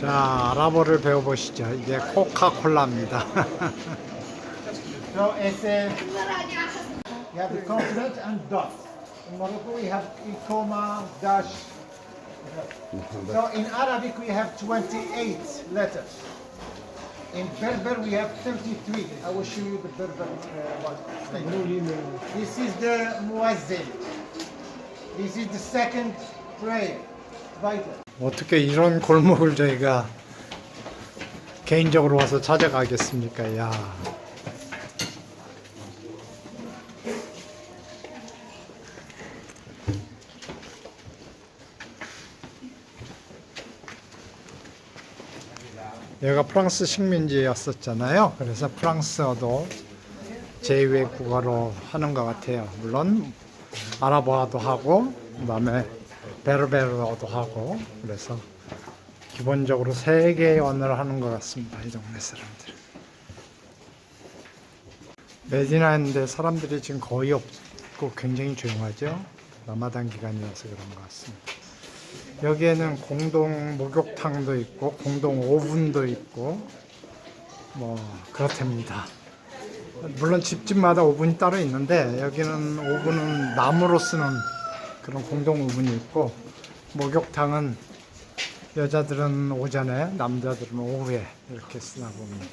자, 아랍어를 배워보시죠. 이게 코카콜라입니다. So it's a, you have the consonant and dot. In Morocco we have comma, dash. So in Arabic we have 28 letters. In Berber we have 33. I will show you the Berber uh, one. This is the muazzin. This is the second prayer. Vital. 어떻게 이런 골목을 저희가 개인적으로 와서 찾아가겠습니까? 야. 여기가 프랑스 식민지였었잖아요. 그래서 프랑스어도 제2외 국어로 하는 것 같아요. 물론 아랍어도 하고 그다음에 베르베르어도 하고 그래서 기본적으로 세 개의 언어를 하는 것 같습니다. 이 동네 사람들. 메디나인데 사람들이 지금 거의 없고 굉장히 조용하죠. 라마단 기간이라서 그런 것 같습니다. 여기에는 공동 목욕탕도 있고 공동 오븐도 있고 뭐 그렇답니다. 물론 집집마다 오븐이 따로 있는데 여기는 오븐은 나무로 쓰는 그런 공동 오븐이 있고 목욕탕은 여자들은 오전에 남자들은 오후에 이렇게 쓰나 봅니다.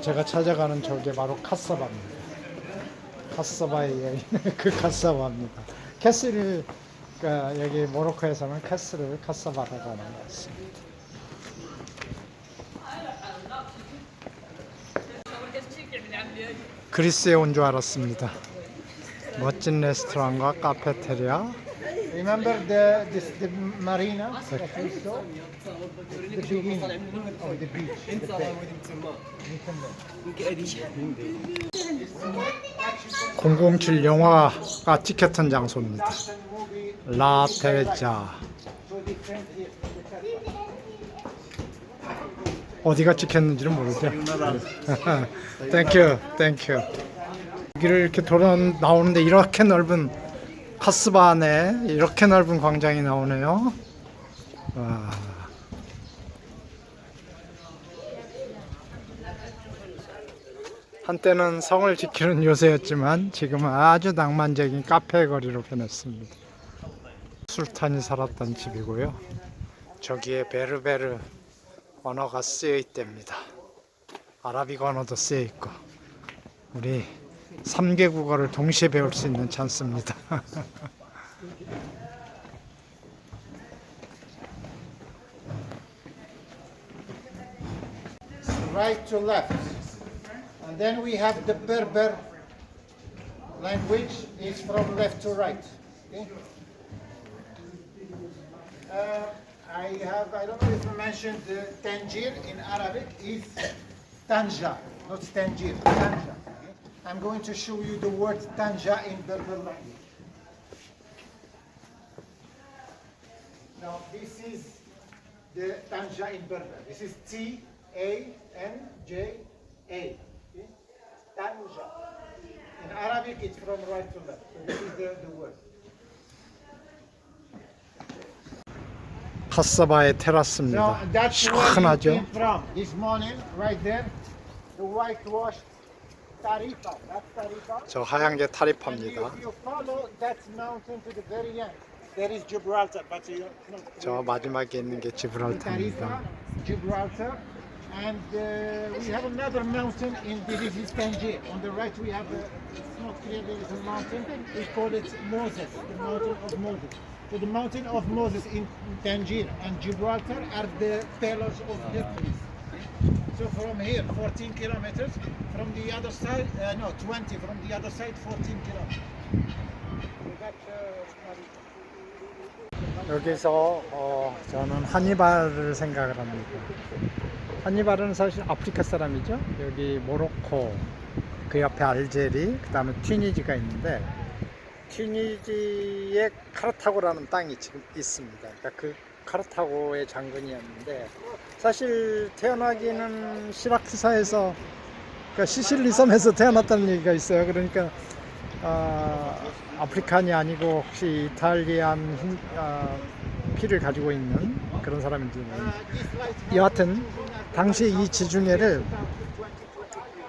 제가 찾아가는 저게 바로 카사바입니다. 카사바에 있는 그 카사바입니다. 캐슬을 그러니까 여기 모로코에서는 캐슬을 카사바라고 하는 것 같습니다. 그리스에 온 줄 알았습니다. 멋진 레스토랑과 카페테리아, Remember the this, the marina that we saw? The beginning of the beach. The bay. 007 영화가 찍혔던 장소입니다. 라테자. 어디가 찍혔는지는 모르죠. 땡큐, 땡큐. 여기를 이렇게 돌아 나오는데 이렇게 넓은 카스바 안에 이렇게 넓은 광장이 나오네요. 와. 한때는 성을 지키는 요새였지만 지금은 아주 낭만적인 카페 거리로 변했습니다. 술탄이 살았던 집이고요. 저기에 베르베르 언어가 쓰여 있답니다. 아라비 언어도 쓰여 있고 우리 3개 국어를 동시에 배울 수 있는 찬스입니다. language is from left to right. Okay? Uh, I have, I don't know if I mentioned the Tangier in Arabic is Tanja, not Tangier, Tanja. okay? I'm going to show you the word Tanja in Berber language. Now this is the Tanja in Berber. This is T A N J A. Okay? Tanja. In Arabic, it's from right to left. So this is the, the word. 카사바의 So 테라스입니다. 시원하죠? 저 하얀 게 타리파입니다. 저 마지막에 있는 게 지브랄타입니다. Gibraltar, and uh, we have another mountain in the this is Tangier. On the right we have a, it's not clear there is a mountain. We call it Moses, the mountain of Moses. So the mountain of Moses in Tangier and Gibraltar are the pillars of Hercules. So from here, 14 kilometers. From the other side, uh, no, 20. From the other side, 14 kilometers. Uh, 여기서 어, 저는 하니발을 생각을 합니다. 하니발은 사실 아프리카 사람이죠. 여기 모로코, 그 옆에 알제리, 그 다음에 튀니지가 있는데 튀니지에 카르타고라는 땅이 지금 있습니다. 그러니까 그 카르타고의 장군이었는데 사실 태어나기는 시라크사에서 그러니까 시실리 섬에서 태어났다는 얘기가 있어요. 그러니까 어, 아프리칸이 아니고 혹시 이탈리안 흰- 어, 피를 가지고 있는 그런 사람인지는 여하튼 당시 이 지중해를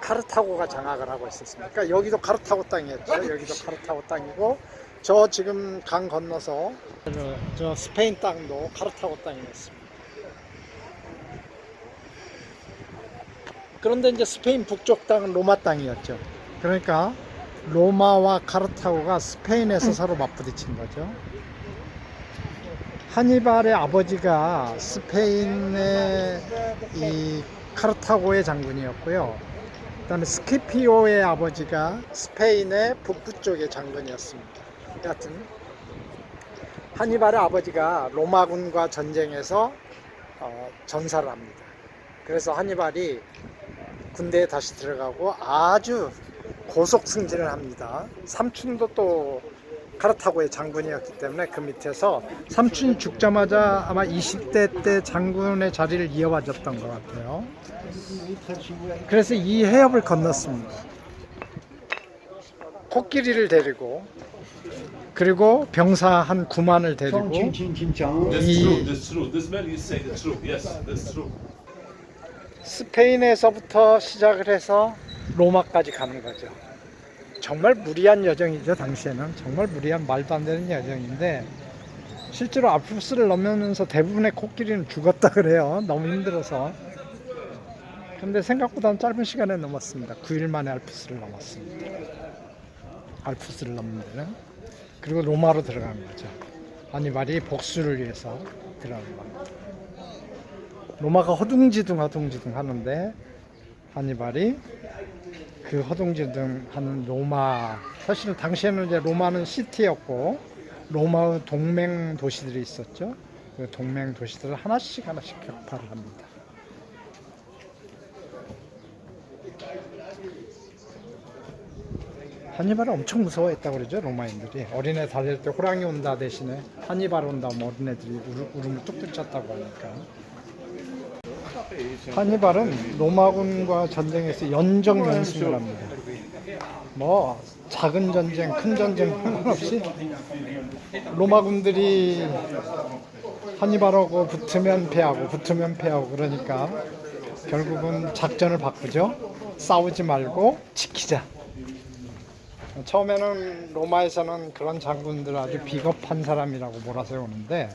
카르타고가 장악을 하고 있었습니다. 그러니까 여기도 카르타고 땅이었죠. 여기도 카르타고 땅이고 저 지금 강 건너서 저, 저 스페인 땅도 카르타고 땅이었습니다. 그런데 이제 스페인 북쪽 땅은 로마 땅이었죠. 그러니까 로마와 카르타고가 스페인에서 서로 맞부딪힌 거죠. 하니발의 아버지가 스페인의 이 카르타고의 장군이었고요. 그다음에 스키피오의 아버지가 스페인의 북부 쪽의 장군이었습니다. 여하튼 하니발의 아버지가 로마군과 전쟁에서 어, 전사를 합니다. 그래서 하니발이 군대에 다시 들어가고 아주 고속 승진을 합니다. 삼촌도 또 카르타고의 장군이었기 때문에 그 밑에서 삼촌이 죽자마자 아마 20대 때 장군의 자리를 이어받았던 것 같아요. 그래서 이 해협을 건넜습니다. 코끼리를 데리고 그리고 병사 한 9만을 데리고 이-. 스페인에서부터 시작을 해서 로마까지 가는 거죠. 정말 무리한 여정이죠, 당시에는. 정말 무리한 말도 안 되는 여정인데, 실제로 알프스를 넘으면서 대부분의 코끼리는 죽었다 그래요. 너무 힘들어서. 근데 생각보다는 짧은 시간에 넘었습니다. 9일 만에 알프스를 넘었습니다. 알프스를 넘는 데는. 그리고 로마로 들어간 거죠. 아니발이 복수를 위해서 들어간 겁니다. 로마가 허둥지둥 허둥지둥 하는데 하니발이 그 허둥지둥 하는 로마 사실은 당시에는 이제 로마는 시티였고 로마의 동맹 도시들이 있었죠. 그 동맹 도시들을 하나씩 하나씩 격파를 합니다. 하니발을 엄청 무서워했다고 그러죠 로마인들이 어린애 달릴 때 호랑이 온다 대신에 하니발 온다 뭐 어린애들이 울- 울음을 뚝뚝 쳤다고 하니까 하니발은 로마군과 전쟁에서 연정 연승을 합니다. 뭐 작은 전쟁, 큰 전쟁 상관없이 로마군들이 하니발하고 붙으면 패하고 붙으면 패하고 그러니까 결국은 작전을 바꾸죠. 싸우지 말고 지키자. 처음에는 로마에서는 그런 장군들 아주 비겁한 사람이라고 몰아세우는데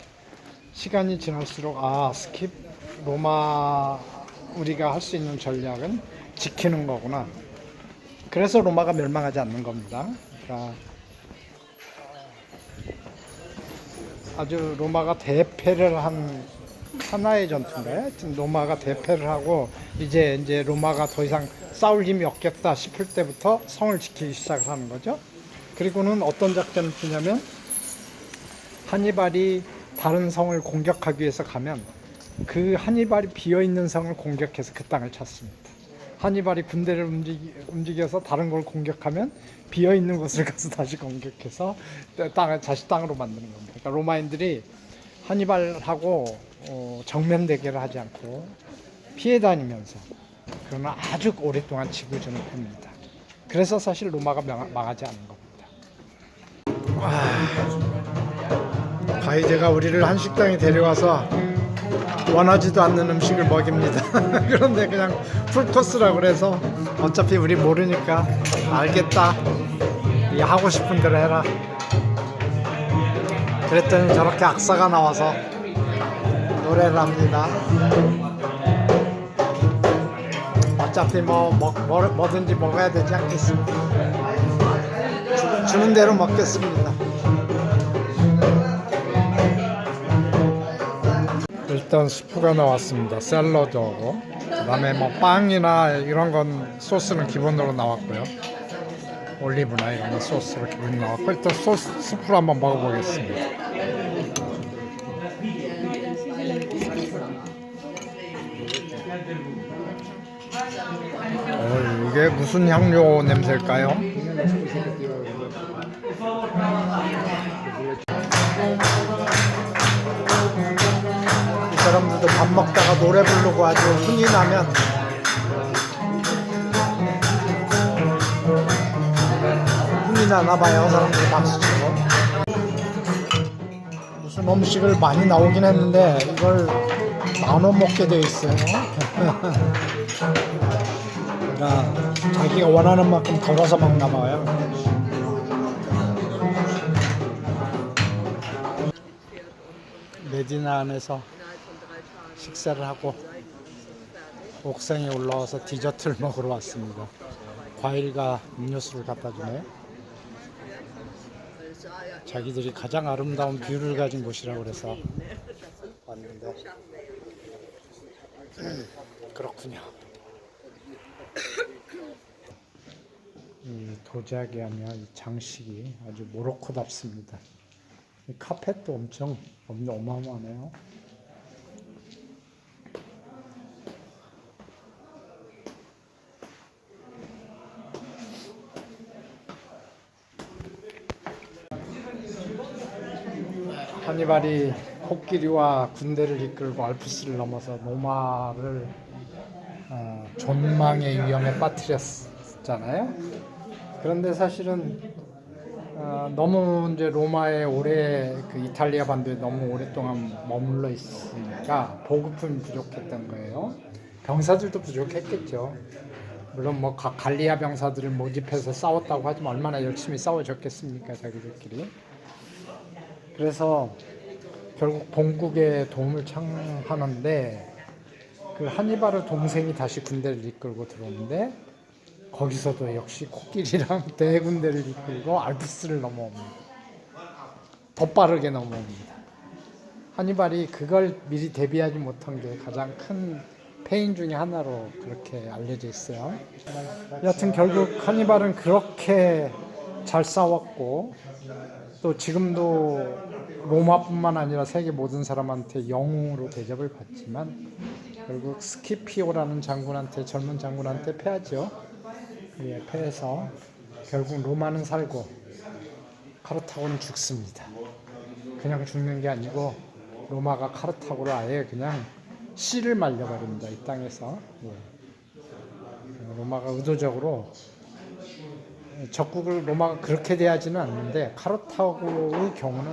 시간이 지날수록 아 스킵 로마 우리가 할 수 있는 전략은 지키는 거구나. 그래서 로마가 멸망하지 않는 겁니다. 그러니까 아주 로마가 대패를 한 하나의 전투인데 하여튼 로마가 대패를 하고 이제 이제 로마가 더 이상 싸울 힘이 없겠다 싶을 때부터 성을 지키기 시작을 하는 거죠. 그리고는 어떤 작전을 피냐면 하니발이 다른 성을 공격하기 위해서 가면 그 하니발이 비어 있는 성을 공격해서 그 땅을 찾습니다. 하니발이 군대를 움직이, 움직여서 다른 걸 공격하면 비어 있는 곳을 가서 다시 공격해서 땅을 다시 땅으로 만드는 겁니다. 그러니까 로마인들이 하니발하고 어, 정면 대결을 하지 않고 피해 다니면서 그러나 아주 오랫동안 지구전을 합니다. 그래서 사실 로마가 망, 망하지 않은 겁니다. 아, 가이드가 우리를 한식당에 데려와서 원하지도 않는 음식을 먹입니다. 그런데 그냥 풀코스라고 그래서 어차피 우리 모르니까 알겠다. 이 하고 싶은 대로 해라. 그랬더니 저렇게 악사가 나와서 노래를 합니다. 어차피 뭐, 뭐, 뭐 뭐든지 먹어야 되지 않겠습니까? 주, 주는 대로 먹겠습니다. 일단 스프가 나왔습니다. 샐러드하고 그다음에 뭐 빵이나 이런 건 소스는 기본으로 나왔고요. 올리브나 이런 거 소스로 기본 나왔고 일단 소스 스프로 한번 먹어보겠습니다. 어, 이게 무슨 향료 냄새일까요? 이 사람들도 밥 먹다가 노래 부르고 아주 흥이 나면. 흥이 나나 봐요 사람들이 박수 치고. 무슨 음식을 많이 나오긴 했는데 이걸 나눠 먹게 돼 있어요. 그러니까 자기가 원하는 만큼 덜어서 먹나 봐요. 메디나 안에서 식사를 하고 옥상에 올라와서 디저트를 먹으러 왔습니다. 과일과 음료수를 갖다 주네. 자기들이 가장 아름다운 뷰를 가진 곳이라고 그래서 왔는데 그렇군요. 이 도자기 하면 이 장식이 아주 모로코답습니다. 이 카펫도 엄청 어마어마하네요. 하니발이 코끼리와 군대를 이끌고 알프스를 넘어서 로마를 어, 존망의 위험에 빠뜨렸잖아요. 그런데 사실은 어, 너무 이제 로마에 오래 그 이탈리아 반도에 너무 오랫동안 머물러 있으니까 보급품이 부족했던 거예요. 병사들도 부족했겠죠. 물론 뭐 가- 갈리아 병사들을 모집해서 싸웠다고 하지만 얼마나 열심히 싸워줬겠습니까 자기들끼리. 그래서 결국 본국에 도움을 청하는데 그 하니발의 동생이 다시 군대를 이끌고 들어오는데 거기서도 역시 코끼리랑 대군대를 이끌고 알프스를 넘어옵니다. 더 빠르게 넘어옵니다. 하니발이 그걸 미리 대비하지 못한 게 가장 큰 패인 중에 하나로 그렇게 알려져 있어요. 여튼 결국 하니발은 그렇게 잘 싸웠고 또 지금도 로마뿐만 아니라 세계 모든 사람한테 영웅으로 대접을 받지만 결국 스키피오라는 장군한테 젊은 장군한테 패하죠. 예, 패해서 결국 로마는 살고 카르타고는 죽습니다. 그냥 죽는 게 아니고 로마가 카르타고를 아예 그냥 씨를 말려버립니다. 이 땅에서 예. 로마가 의도적으로 적국을 로마가 그렇게 대하지는 않는데 카르타고의 경우는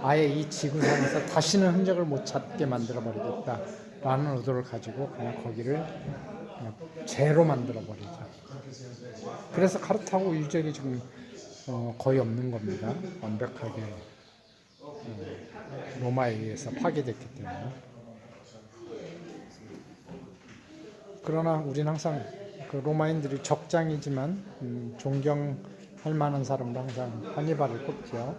아예 이 지구상에서 다시는 흔적을 못 찾게 만들어 버리겠다라는 의도를 가지고 그냥 거기를 죄로 만들어 버리죠. 그래서 카르타고 유적이 지금 어, 거의 없는 겁니다. 완벽하게 어, 로마에 의해서 파괴됐기 때문에. 그러나 우리는 항상 그 로마인들이 적장이지만 음, 존경할 만한 사람도 항상 하니발을 꼽죠.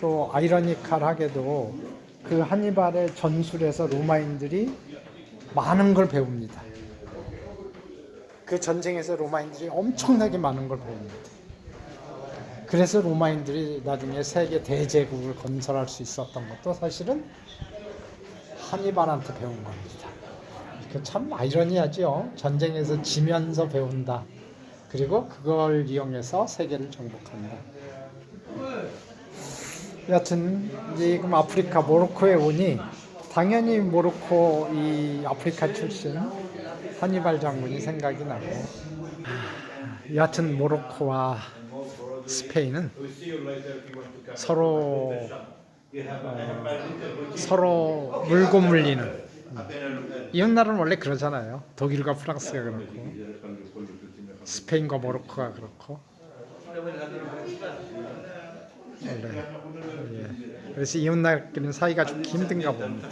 또 아이러니컬하게도 그 하니발의 전술에서 로마인들이 많은 걸 배웁니다. 그 전쟁에서 로마인들이 엄청나게 많은 걸 배웁니다. 그래서 로마인들이 나중에 세계 대제국을 건설할 수 있었던 것도 사실은 하니발한테 배운 겁니다. 그참 아이러니하죠. 전쟁에서 지면서 배운다. 그리고 그걸 이용해서 세계를 정복한다. 여튼 그럼 아프리카 모로코에 오니 당연히 모로코 이 아프리카 출신 하니발 장군이 생각이 나고 여하튼 모로코와 스페인은 서로 어, 서로 물고 물리는 이웃 나라는 원래 그러잖아요. 독일과 프랑스가 그렇고 스페인과 모로코가 그렇고 원래 예. 그래서 이웃 나라끼리는 사이가 좀 힘든가 봅니다.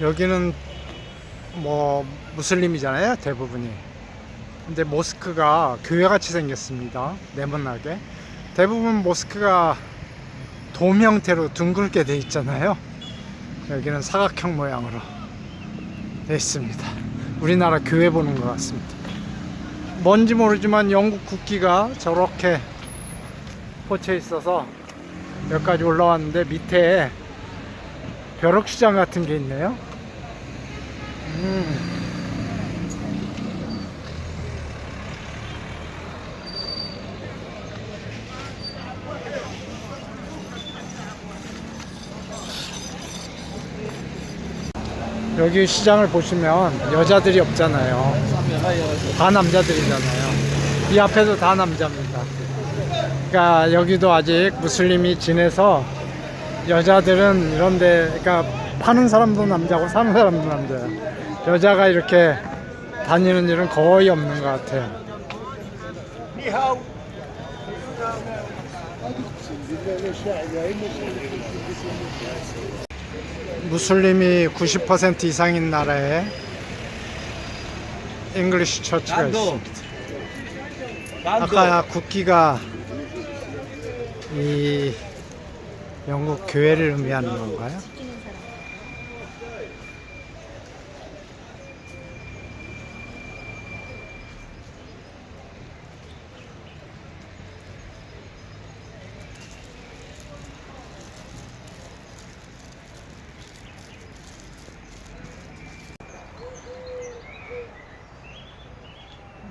여기는 뭐 무슬림이잖아요 대부분이. 근데 모스크가 교회같이 생겼습니다. 네모나게. 대부분 모스크가 돔 형태로 둥글게 돼 있잖아요. 여기는 사각형 모양으로 돼 있습니다. 우리나라 교회 보는 것 같습니다. 뭔지 모르지만 영국 국기가 저렇게 꽂혀 있어서 여기까지 올라왔는데 밑에 벼룩시장 같은 게 있네요. 음. 여기 시장을 보시면 여자들이 없잖아요. 다 남자들이잖아요. 이 앞에도 다 남자입니다. 그러니까 여기도 아직 무슬림이 지내서 여자들은 이런데 그러니까 파는 사람도 남자고 사는 사람도 남자야. 여자가 이렇게 다니는 일은 거의 없는 것 같아요. 무슬림이 90% 이상인 나라에 잉글리시 처치가 있습니다. 아까 국기가 이 영국 교회를 의미하는 건가요?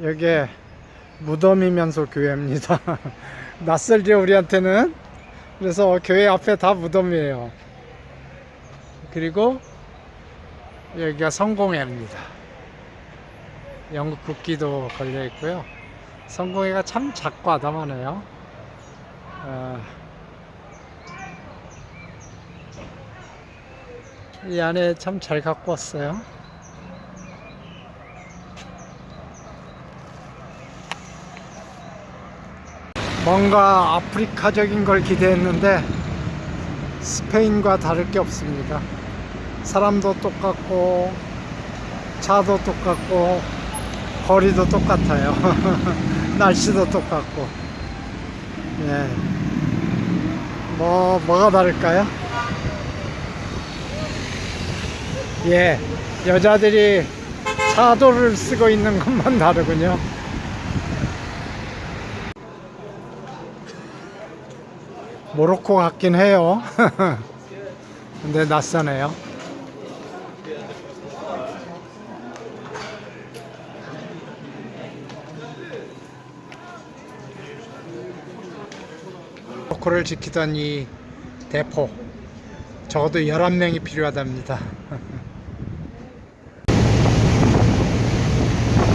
여기에 무덤이면서 교회입니다. 낯설죠 우리한테는. 그래서 교회 앞에 다 무덤이에요. 그리고 여기가 성공회입니다. 영국 국기도 걸려 있고요. 성공회가 참 작고 아담하네요. 어, 이 안에 참 잘 갖고 왔어요. 뭔가 아프리카적인 걸 기대했는데 스페인과 다를 게 없습니다. 사람도 똑같고 차도 똑같고 거리도 똑같아요. 날씨도 똑같고. 예. 뭐 뭐가 다를까요? 예. 여자들이 차도를 쓰고 있는 것만 다르군요. 모로코 같긴 해요. 근데 낯서네요. 모로코를 지키던 이 대포 적어도 11명이 필요하답니다.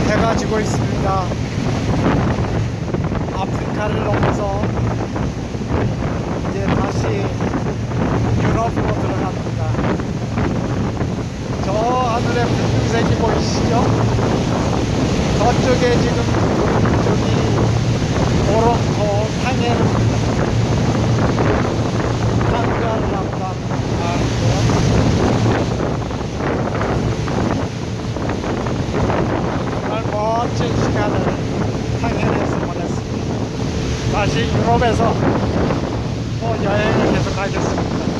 해가 지고 있습니다. 아프리카를 넘어서 다시 유럽으로 들어갑니다. 저 하늘에 붉은색이 보이시죠? 저쪽에 지금 저기 모로코 탕헤르입니다. 탕가르라고 하는데요. 정말 멋진 시간을 탕헤르에서 보냈습니다. 다시 유럽에서 또 여행을 계속하겠습니다.